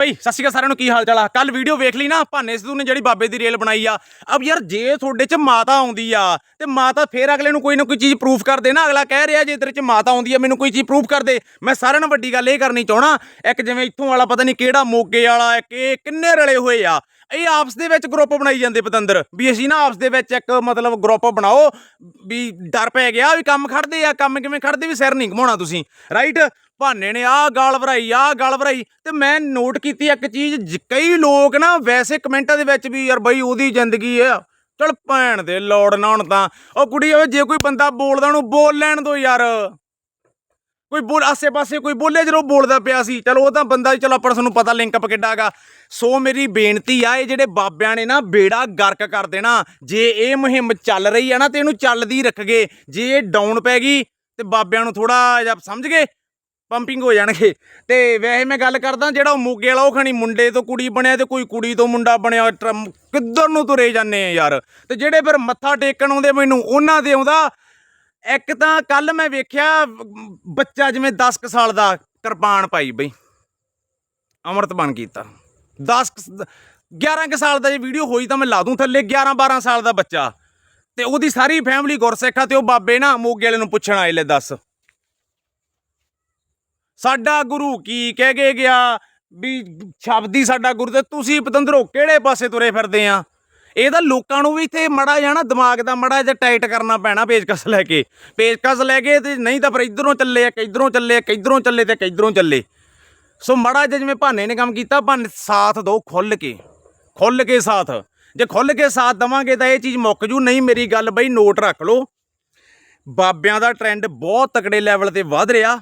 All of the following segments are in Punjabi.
ਭਾਈ ਸਤਿ ਸ਼੍ਰੀ ਅਕਾਲ ਸਾਰਿਆਂ ਨੂੰ, ਕੀ ਹਾਲ ਚਾਲ ਆ? ਕੱਲ ਵੀਡੀਓ ਵੇਖ ਲਈ ਨਾ, ਭਾਨੇ ਸਿੱਧੂ ਨੇ ਜਿਹੜੀ ਬਾਬੇ ਦੀ ਰੇਲ ਬਣਾਈ ਆ। ਅਬ ਯਾਰ, ਜੇ ਤੁਹਾਡੇ ਚ ਮਾਤਾ ਆਉਂਦੀ ਆ, ਤੇ ਮਾਤਾ ਫੇਰ ਅਗਲੇ ਨੂੰ ਕੋਈ ਨਾ ਕੋਈ ਚੀਜ਼ ਪ੍ਰੂਫ ਕਰ ਦੇ ਨਾ। ਅਗਲਾ ਕਹਿ ਰਿਹਾ, ਜੇ ਤੇਰੇ ਚ ਮਾਤਾ ਆਉਂਦੀ ਆ, ਮੈਨੂੰ ਕੋਈ ਚੀਜ਼ ਪ੍ਰੂਫ ਕਰ ਦੇ। ਮੈਂ ਸਾਰਿਆਂ ਨੂੰ ਵੱਡੀ ਗੱਲ ਇਹ ਕਰਨੀ ਚਾਹਣਾ ਇੱਕ ਜਿਵੇਂ ਇੱਥੋਂ ਵਾਲਾ, ਪਤਾ ਨਹੀਂ ਕਿਹੜਾ ਮੋਗੇ ਵਾਲਾ, ਇੱਕ ਇਹ ਕਿੰਨੇ ਰਲੇ ਹੋਏ ਆ। ਇਹ ਆਪਸ ਦੇ ਵਿੱਚ ਗਰੁੱਪ ਬਣਾਈ ਜਾਂਦੇ ਪਤੰਦਰ। ਵੀ ਅਸੀਂ ਨਾ ਆਪਸ ਦੇ ਵਿੱਚ ਇੱਕ ਮਤਲਬ ਗਰੁੱਪ ਬਣਾਓ, ਵੀ ਡਰ ਪੈ ਗਿਆ ਵੀ ਕੰਮ ਖੜਦੇ ਆ, ਕੰਮ ਕਿਵੇਂ ਖੜਦੇ, ਵੀ ਸਿਰ ਨਹੀਂ ਘਮਾਉਣਾ ਤੁਸੀਂ। ਰਾਈਟ ਭਾਨੇ ਨੇ ਆਹ ਗਾਲ ਭਰਾਈ ਆਹ ਗਾਲ ਭਰਾਈ ਤੇ ਮੈਂ ਨੋਟ ਕੀਤੀ ਇੱਕ ਚੀਜ਼ ਕਈ ਲੋਕ ਨਾ ਵੈਸੇ ਕਮੈਂਟਾਂ ਦੇ ਵਿੱਚ ਵੀ ਯਾਰ ਬਈ ਉਹਦੀ ਜ਼ਿੰਦਗੀ ਆ। ਚਲ ਭੈਣ ਦੇ ਲੋੜ ਨਾ ਹੁਣ ਤਾਂ। ਉਹ ਕੁੜੀ ਹੋਵੇ ਜੇ ਕੋਈ ਬੰਦਾ ਬੋਲਦਾ ਉਹਨੂੰ ਬੋਲ ਲੈਣ ਦੋ ਯਾਰ। ਕੋਈ ਬੋਲ, ਆਸੇ-ਪਾਸੇ ਕੋਈ ਬੋਲੇ, ਜਦੋਂ ਬੋਲਦਾ ਪਿਆ ਸੀ। ਚਲੋ ਉਹ ਤਾਂ ਬੰਦਾ, ਚਲੋ ਆਪਾਂ ਤੁਹਾਨੂੰ ਪਤਾ ਲਿੰਕ ਅਪ ਕਿੱਡਾਗਾ ਸੋ ਮੇਰੀ ਬੇਨਤੀ ਆ, ਇਹ ਜਿਹੜੇ ਬਾਬਿਆਂ ਨੇ ਨਾ ਬੇੜਾ ਗਰਕ ਕਰ ਦੇਣਾ। ਜੇ ਇਹ ਮੁਹਿੰਮ ਚੱਲ ਰਹੀ ਆ ਨਾ ਤੇ ਇਹਨੂੰ ਚੱਲਦੀ ਰੱਖਗੇ। ਜੇ ਇਹ ਡਾਊਨ ਪੈ ਗਈ ਤੇ ਬਾਬਿਆਂ ਨੂੰ ਥੋੜਾ ਜਿਹਾ ਸਮਝ ਗਏ। ਪੰਪਿੰਗ ਹੋ ਜਾਣਗੇ। ਤੇ ਵੈਸੇ ਮੈਂ ਗੱਲ ਕਰਦਾ, ਜਿਹੜਾ ਉਹ ਮੋਗੇ ਵਾਲਾ ਉਹ ਖਣੀ ਮੁੰਡੇ ਤੋਂ ਕੁੜੀ ਬਣਿਆ ਤੇ ਕੋਈ ਕੁੜੀ ਤੋਂ ਮੁੰਡਾ ਬਣਿਆ ਟਰਮ- ਕਿੱਧਰ ਨੂੰ ਤੁਰੇ ਜਾਂਦੇ ਆ ਯਾਰ? ਤੇ ਜਿਹੜੇ ਫਿਰ ਮੱਥਾ ਟੇਕਣ ਆਉਂਦੇ ਮੈਨੂੰ, ਉਹਨਾਂ ਦੇ ਆਉਂਦਾ। ਇੱਕ ਤਾਂ ਕੱਲ ਮੈਂ ਵੇਖਿਆ, ਬੱਚਾ ਜਿਵੇਂ 10 ਕੁ ਸਾਲ ਦਾ ਕਿਰਪਾਨ ਪਾਈ ਬਈ। ਅਮਰਤ ਕੀਤਾ। 10 ਕੁ- 11 ਕੁ ਸਾਲ ਦਾ ਜੇ ਵੀਡੀਓ ਹੋਈ ਤਾਂ ਮੈਂ ਲਾ ਦੂੰ ਥੱਲੇ 11 12 ਸਾਲ ਦਾ ਬੱਚਾ। ਤੇ ਉਹਦੀ ਸਾਰੀ ਫੈਮਿਲੀ ਗੁਰਸਿੱਖਾ ਆ ਤੇ ਉਹ ਬਾਬੇ ਨਾ ਮੋਗੇ ਵਾਲੇ ਨੂੰ ਪੁੱਛਣ ਆਏ ਲੈ ਦੱਸ। ਸਾਡਾ ਗੁਰੂ ਕੀ ਕਹਿ ਕੇ ਗਿਆ? ਵੀ ਸ਼ਬਦੀ ਸਾਡਾ ਗੁਰੂ ਤੇ ਤੁਸੀਂ ਪਤੰਦਰੋ ਕਿਹੜੇ ਪਾਸੇ ਤੁਰੇ ਫਿਰਦੇ ਆ? ਇਹ ਤਾਂ ਲੋਕਾਂ ਨੂੰ ਵੀ ਇੱਥੇ ਮੜਾ ਜਾਣਾ ਦਿਮਾਗ ਦਾ ਮੜਾ ਜਿਹਾ ਟਾਈਟ ਕਰਨਾ ਪੈਣਾ ਪੇਚਕਸ ਲੈ ਕੇ। ਪੇਚਕਸ ਲੈ ਕੇ ਤੇ ਨਹੀਂ ਤਾਂ ਫਿਰ ਇਧਰੋਂ ਚੱਲੇ ਆ, ਕਿਧਰੋਂ ਚੱਲੇ ਆ, ਕਿਧਰੋਂ ਚੱਲੇ ਤੇ ਕਿਧਰੋਂ ਚੱਲੇ। ਸੋ ਮੜਾ ਜਿਹਾ ਜਿਵੇਂ ਭਾਨੇ ਨੇ ਕੰਮ ਕੀਤਾ, ਭਾਨੇ ਸਾਥ ਦੋ ਖੁੱਲ ਕੇ। ਖੁੱਲ ਕੇ ਸਾਥ। ਜੇ ਖੁੱਲ ਕੇ ਸਾਥ ਦਵਾਂਗੇ ਤਾਂ ਇਹ ਚੀਜ਼ ਮੁੱਕ ਜੂ। ਨਹੀਂ ਮੇਰੀ ਗੱਲ ਬਈ, ਨੋਟ ਰੱਖ ਲਓ। ਬਾਬਿਆਂ ਦਾ ਟ੍ਰੈਂਡ ਬਹੁਤ ਤਕੜੇ ਲੈਵਲ ਤੇ ਵੱਧ ਰਿਹਾ।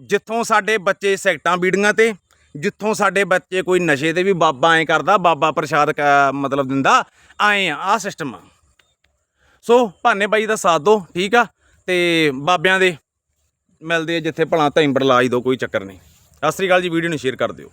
ਜਿੱਥੋਂ ਸਾਡੇ ਬੱਚੇ ਸੈਕਟਾਂ ਬੀੜੀਆਂ ਤੇ, ਜਿੱਥੋਂ ਸਾਡੇ ਬੱਚੇ ਕੋਈ ਨਸ਼ੇ ਤੇ ਵੀ ਬਾਬਾ ਐ ਕਰਦਾ, ਬਾਬਾ ਪ੍ਰਸ਼ਾਦ ਕ- ਮਤਲਬ ਦਿੰਦਾ ਐ ਆ, ਆਹ ਸਿਸਟਮ ਆ। ਸੋ ਭਾਨੇ ਬਾਈ ਦਾ ਸਾਥ ਦੋ, ਠੀਕ ਆ? ਤੇ ਬਾਬਿਆਂ ਦੇ ਮਿਲਦੇ ਆ ਜਿੱਥੇ ਭਲਾ ਧੈਂਬੜ ਲਾਜ ਦੋ, ਕੋਈ ਚੱਕਰ ਨਹੀਂ। ਸਤਿ ਸ੍ਰੀ ਅਕਾਲ ਜੀ, ਵੀਡੀਓ ਨੂੰ ਸ਼ੇਅਰ ਕਰ ਦਿਓ।